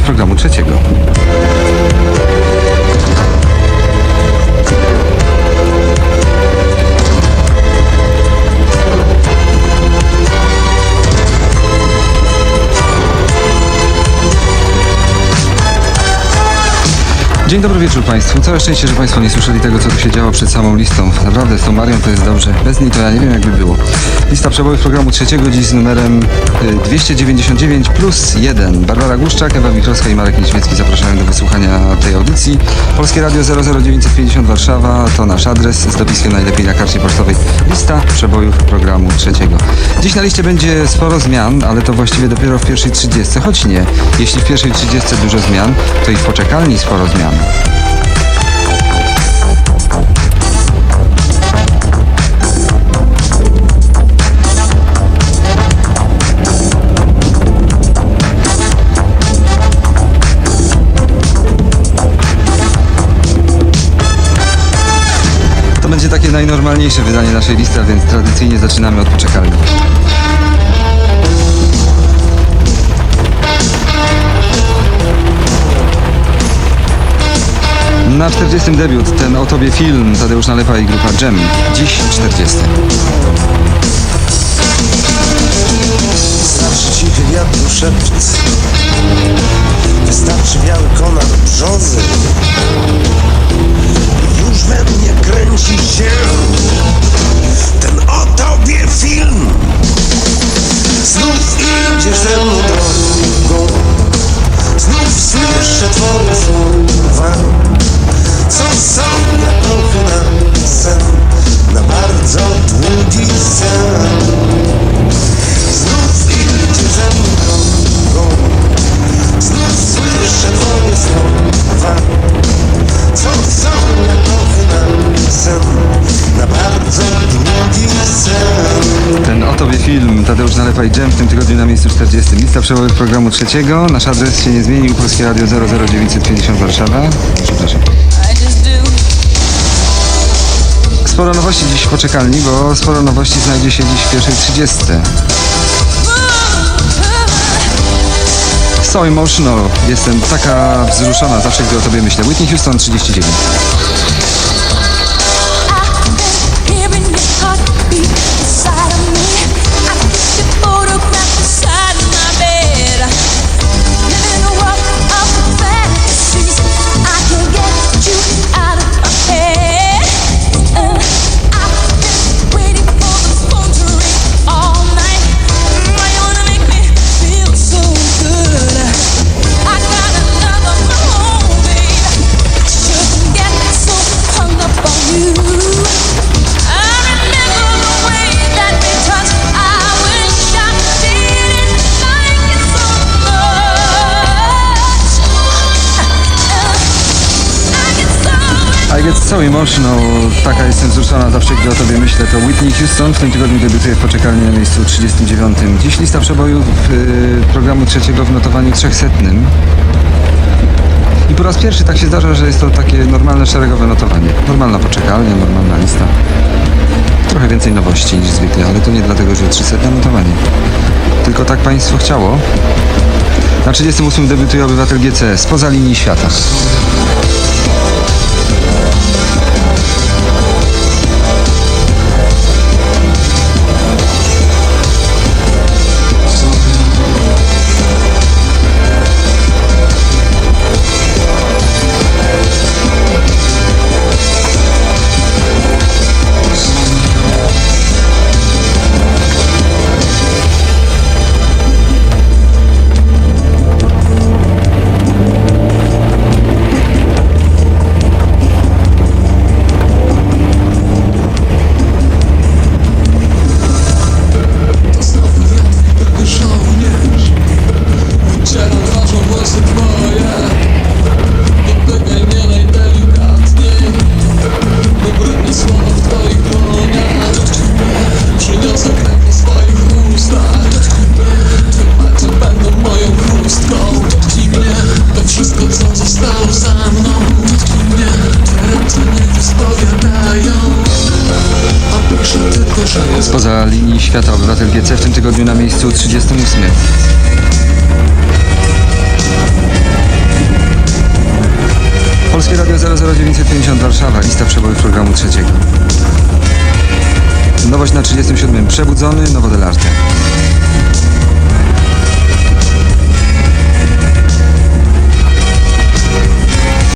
Programu trzeciego. Dzień dobry wieczór Państwu. Całe szczęście, że Państwo nie słyszeli tego, co tu się działo przed samą listą. Naprawdę z tą Marią to jest dobrze. Bez niej to ja nie wiem, jakby było. Lista przebojów programu trzeciego dziś z numerem y, 299 plus 1. Barbara Głuszczak, Ewa Wichrowska i Marek Niedźwiecki zapraszają do wysłuchania tej audycji. Polskie Radio 00950 Warszawa to nasz adres z dopiskiem najlepiej na karcie pocztowej. Lista przebojów programu trzeciego. Dziś na liście będzie sporo zmian, ale to właściwie dopiero w pierwszej 30. Choć nie. Jeśli w pierwszej 30 dużo zmian, to i w poczekalni sporo zmian. Będzie takie najnormalniejsze wydanie naszej listy, więc tradycyjnie zaczynamy od poczekalni. Na 40 debiut ten o tobie film Tadeusz Nalepa i grupa Jam. Dziś 40. Wystarczy cichy wiatru szept Wystarczy biały konar brzozy Już we mnie kręci się tobie film Tadeusz Nalepa i Jam w tym tygodniu na miejscu 40. Lista przebojów programu trzeciego. Nasz adres się nie zmienił. Polskie Radio 00950 Warszawa. Przepraszam. Sporo nowości dziś w poczekalni, bo sporo nowości znajdzie się dziś w pierwszej 30. So emotional. Jestem taka wzruszona zawsze, gdy o tobie myślę. Whitney Houston 39. so emotional. Taka jestem wzruszona zawsze, gdy o tobie myślę. To Whitney Houston w tym tygodniu debiutuje w poczekalni na miejscu 39. Dziś lista przebojów yy, programu trzeciego w notowaniu 300. I po raz pierwszy tak się zdarza, że jest to takie normalne szeregowe notowanie. Normalna poczekalnia, normalna lista. Trochę więcej nowości niż zwykle, ale to nie dlatego, że 300 notowanie. Tylko tak państwo chciało. Na 38 debiutuje obywatel GC spoza linii świata. Został za mną Dotknij mnie, te nie spowiadają Opiszę tylko, że jest Spoza linii świata obywatel GC w tym tygodniu na miejscu 38 Polskie Radio 00950 Warszawa, lista przebojów programu trzeciego. Nowość na 37. Przebudzony, Nowodelarty.